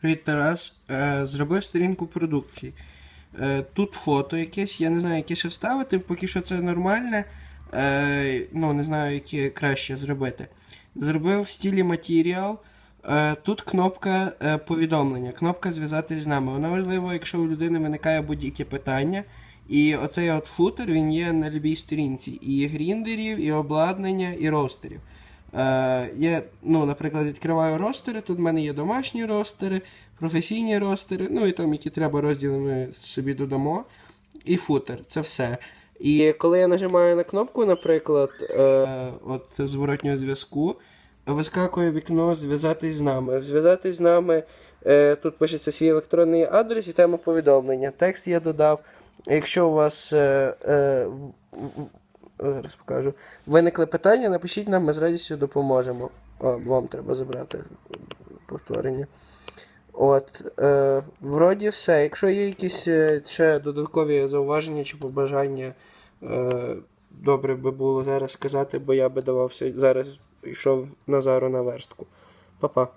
Привіт, Тарас. Е, зробив сторінку продукції. Е, тут фото якесь, я не знаю, яке ще вставити, поки що це нормальне. Е, ну, не знаю, яке краще зробити. Зробив в стилі матеріал. Тут кнопка повідомлення, кнопка зв'язатись з нами. Вона важлива, якщо у людини виникає будь-яке питання. І оцей от футер він є на любій сторінці. І гріндерів, і обладнання, і ростерів. Е, я, ну, наприклад, відкриваю ростери. Тут в мене є домашні ростери, професійні ростери, ну і там, які треба розділи, ми собі додамо. І футер, це все. І коли я нажимаю на кнопку, наприклад, е, от зворотнього зв'язку, вискакує вікно зв'язатись з нами. Зв'язатись з нами е, тут пишеться свій електронний адрес і тема повідомлення. Текст я додав. Якщо у вас е, е, зараз покажу, виникли питання, напишіть нам, ми з радістю допоможемо. О, вам треба забрати повторення. От, е, вроді все. Якщо є якісь е, ще додаткові зауваження чи побажання, е, добре би було зараз сказати, бо я би давався зараз йшов Назару на верстку. Па-па.